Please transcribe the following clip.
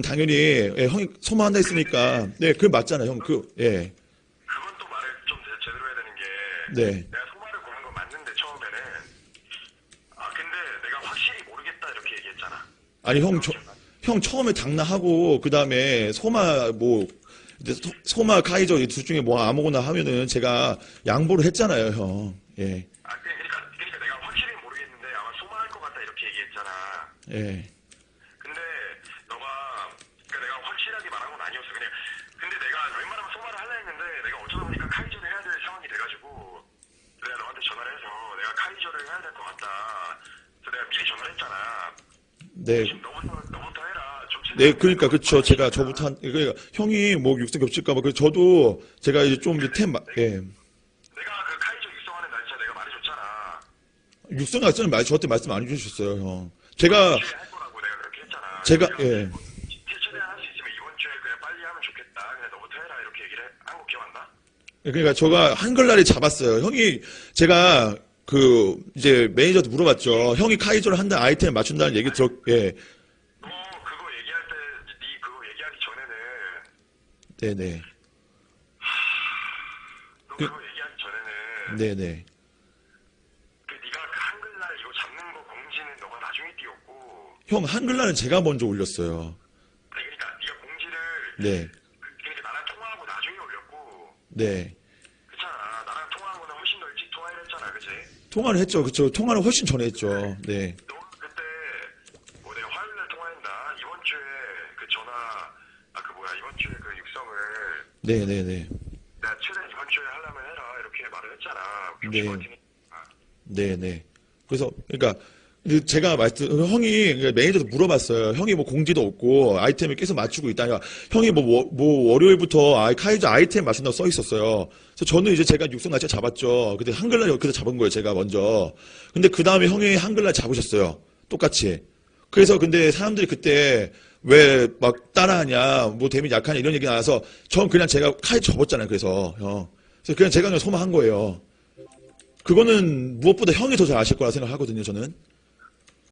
당연히 예, 형이 소모한다 했으니까 네, 그 맞잖아요, 형. 그 예. 그건 또 말을 좀 제- 제대로 해야 되는 게 네. 내가 소마를 고는 건 맞는데 처음에는 아 근데 내가 확실히 모르겠다 이렇게 얘기했잖아. 아니 형, 저, 형 처음에 당나하고 그 다음에 소마 뭐 이제 소- 소마 카이저 이 둘 중에 뭐 아무거나 하면은 제가 양보를 했잖아요, 형. 예, 아 그- 그러니까 그러니까 내가 확실히 모르겠는데 아마 소마할 것 같다 이렇게 얘기했잖아. 예. 근데 너가 그러니까 내가 확실하게 말한 건 아니었어. 그냥 근데 내가 웬만하면 소마를 하려 했는데 내가 어쩌다 보니까 카이저를 해야 될 상황이 돼가지고 내가 너한테 전화를 해서 내가 카이저를 해야 될 것 같다. 그래서 내가 미리 전화를 했잖아. 네. 지금 너부터 너부터 해라. 좀 네, 그러니까 그렇죠. 제가 저부터 한 그러니까 형이 뭐 육성 겹칠까 봐. 그래서 저도 제가 이제 좀 이제 템 마- 예. 내가 그 카이저 육성하는 날짜 내가 말해줬잖아. 육성 작전을 말 저한테 말씀 안 해주셨어요, 형. 제가 주에 할 거라고 내가 그렇게 했잖아. 제가 예. 얘기를 한 거 기억한다? 그러니까 제가 한글날에 잡았어요. 형이 제가 그 이제 매니저한테 물어봤죠. 형이 카이저를 한다 아이템 맞춘다는 얘기 들었 예. 너 그거 얘기할 때, 네 그거 얘기하기 전에는 네, 네. 너 그- 그, 거 얘기하기 전에는 네, 네. 그 네가 그 한글날 이거 잡는 거 공지는 너가 나중에 띄웠고 형 한글날은 제가 먼저 올렸어요. 아니, 그러니까 네가 공지를 네. 그, 그러니까 나랑 통화하고 나중에 올렸고 네. 그렇잖아 나랑 통화한 거는 훨씬 더 일찍 통화를 했잖아 그치? 통화를 했죠. 그쵸. 통화는 훨씬 전에 했죠. 네. 너 그때 뭐 내가 화요일날 통화했나 이번 주에 그 전화 아 그 뭐야 이번 주에 그 육성을 네, 네, 네. 내가 최대한 이번 주에 하려면 해라 이렇게 말을 했잖아 네. 네, 네. 그래서 그러니까 그 제가 말씀 형이 그러니까 매니저도 물어봤어요. 형이 뭐 공지도 없고 아이템을 계속 맞추고 있다 니까 형이 뭐, 뭐, 뭐 월요일부터 카이저 아이템 맞춘다고 써 있었어요. 그래서 저는 이제 제가 육성 날짜 잡았죠. 근데 한글날 그래서 잡은 거예요. 제가 먼저. 근데 그 다음에 형이 한글날 잡으셨어요. 똑같이. 그래서 근데 사람들이 그때 왜 막 따라하냐, 뭐 데미지 약하냐 이런 얘기 나와서 전 그냥 제가 카이 접었잖아요. 그래서 형. 그래서 그냥 제가 그냥 소마한 거예요. 그거는 무엇보다 형이 더 잘 아실 거라 생각하거든요, 저는.